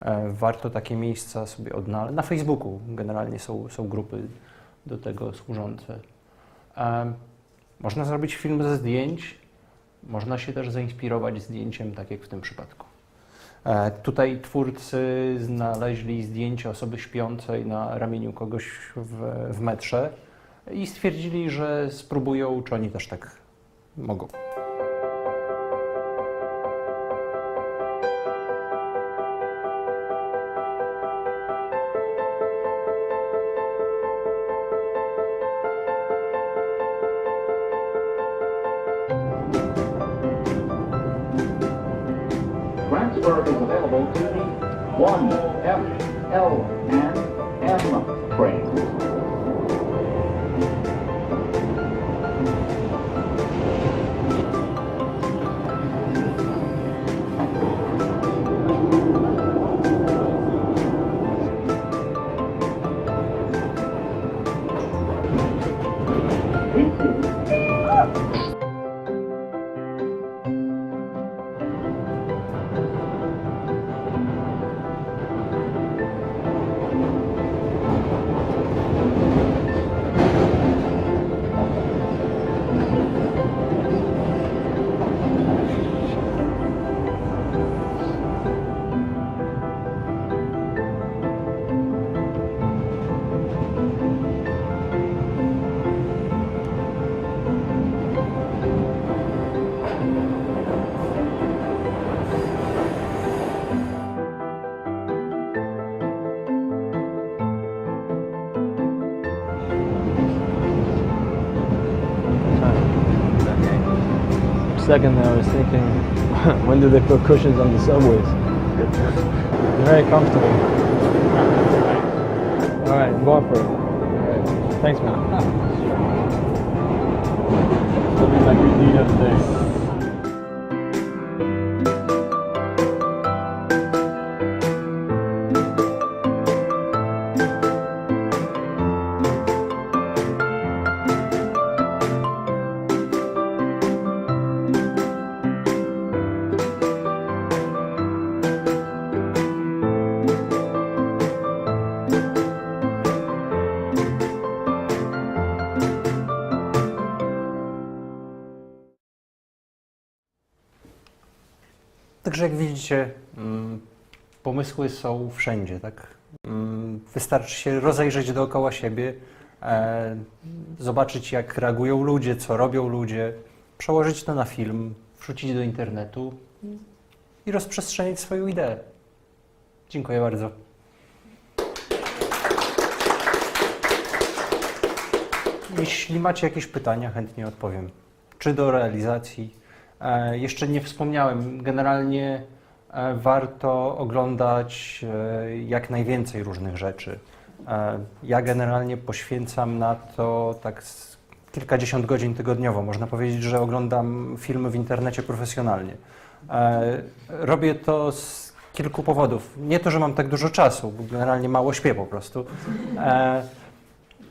E, Warto takie miejsca sobie odnaleźć. Na Facebooku generalnie są, są grupy do tego służące. E, Można zrobić film ze zdjęć, można się też zainspirować zdjęciem, tak jak w tym przypadku. E, Tutaj twórcy znaleźli zdjęcie osoby śpiącej na ramieniu kogoś w, w metrze i stwierdzili, że spróbują, czy oni też tak mogą. Is available to the 1, F, L, and M Second, there, I was thinking, when do they put cushions on the subways? Very comfortable. All right, going for it. Thanks, man. Także jak widzicie, mm, pomysły są wszędzie, tak? Mm, Wystarczy się rozejrzeć dookoła siebie, e, zobaczyć jak reagują ludzie, co robią ludzie, przełożyć to na film, wrzucić do internetu i rozprzestrzenić swoją ideę. Dziękuję bardzo. Jeśli macie jakieś pytania, chętnie odpowiem. Czy do realizacji? E, jeszcze nie wspomniałem, generalnie e, warto oglądać e, jak najwięcej różnych rzeczy. Ja generalnie poświęcam na to tak kilkadziesiąt godzin tygodniowo. Można powiedzieć, że oglądam filmy w internecie profesjonalnie. Robię to z kilku powodów. Nie to, że mam tak dużo czasu, bo generalnie mało śpię po prostu.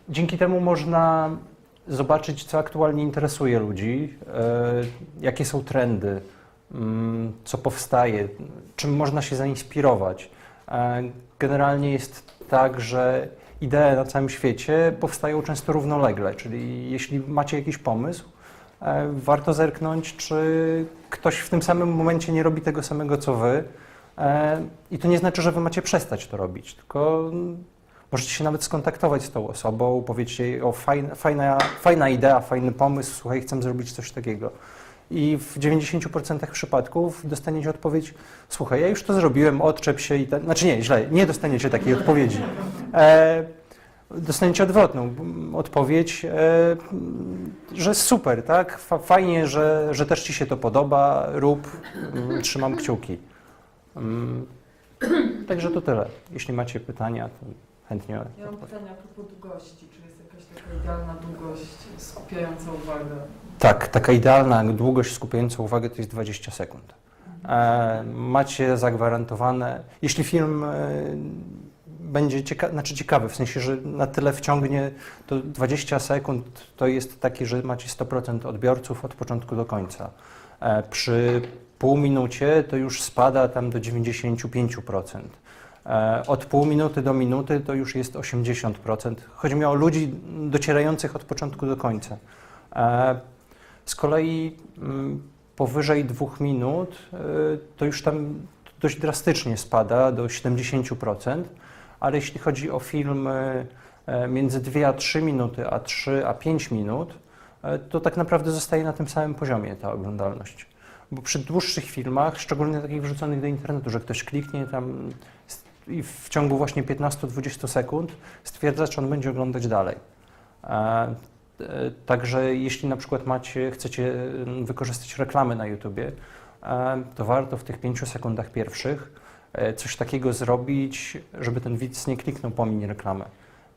Dzięki temu można zobaczyć, co aktualnie interesuje ludzi, e, jakie są trendy, mm, co powstaje, czym można się zainspirować. E, Generalnie jest tak, że idee na całym świecie powstają często równolegle, czyli jeśli macie jakiś pomysł, e, warto zerknąć, czy ktoś w tym samym momencie nie robi tego samego co wy. I to nie znaczy, że wy macie przestać to robić, tylko Możecie się nawet skontaktować z tą osobą, powiedzieć jej o fajna, fajna, fajna idea, fajny pomysł, słuchaj, chcę zrobić coś takiego. I w 90% przypadków dostaniecie odpowiedź, słuchaj, ja już to zrobiłem, odczep się i tak. Znaczy nie, źle, nie dostaniecie takiej odpowiedzi. E, dostaniecie odwrotną odpowiedź, e, że super, tak? Fa- Fajnie, że, że też Ci się to podoba, rób, m, trzymam kciuki. Mm, Także to tyle. Jeśli macie pytania, to chętnie Ja mam pytanie a propos długości. Czy jest jakaś taka idealna długość skupiająca uwagę? Tak, taka idealna długość skupiająca uwagę to jest 20 sekund. E, macie zagwarantowane, jeśli film e, będzie cieka- znaczy ciekawy, w sensie, że na tyle wciągnie, to 20 sekund to jest takie, że macie 100% odbiorców od początku do końca. E, przy pół minucie to już spada tam do 95%. E, Od pół minuty do minuty to już jest 80%. Chodzi mi o ludzi docierających od początku do końca. E, Z kolei mm, powyżej dwóch minut e, to już tam dość drastycznie spada do 70%, ale jeśli chodzi o filmy między 2 a 3 minuty, a 3 a 5 minut, to tak naprawdę zostaje na tym samym poziomie ta oglądalność. Bo przy dłuższych filmach, szczególnie takich wrzuconych do internetu, że ktoś kliknie tam i w ciągu właśnie 15-20 sekund stwierdza, czy on będzie oglądać dalej. E, e, Także jeśli na przykład macie, chcecie mm, wykorzystać reklamy na YouTubie, e, to warto w tych 5 sekundach pierwszych coś takiego zrobić, żeby ten widz nie kliknął pomiń reklamę.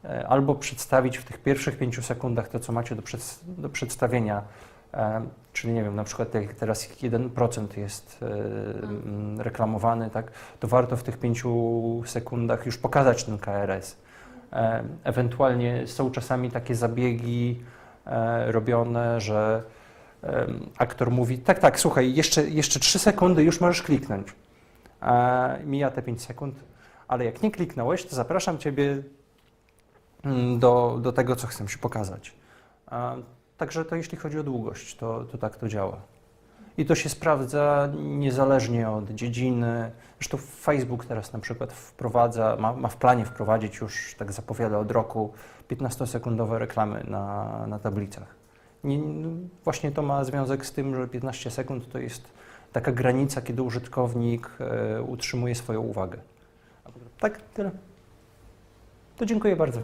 E, Albo przedstawić w tych pierwszych 5 sekundach to, co macie do, przed, do przedstawienia, czyli nie wiem, na przykład jak teraz 1% jest e, mm, reklamowany, tak, to warto w tych 5 sekundach już pokazać ten KRS. Ewentualnie są czasami takie zabiegi e, robione, że aktor mówi, tak, tak, słuchaj, jeszcze, jeszcze 3 sekundy, już możesz kliknąć. E, Mija te 5 sekund, ale jak nie kliknąłeś, to zapraszam Ciebie mm, do, do tego, co chcę Ci pokazać. Także to jeśli chodzi o długość, to, to tak to działa. I to się sprawdza niezależnie od dziedziny. Zresztą Facebook teraz na przykład wprowadza, ma, ma w planie wprowadzić już, tak zapowiada od roku, 15-sekundowe reklamy na, na tablicach. Nie, no, właśnie to ma związek z tym, że 15 sekund to jest taka granica, kiedy użytkownik e, utrzymuje swoją uwagę. Tak, tyle. To dziękuję bardzo.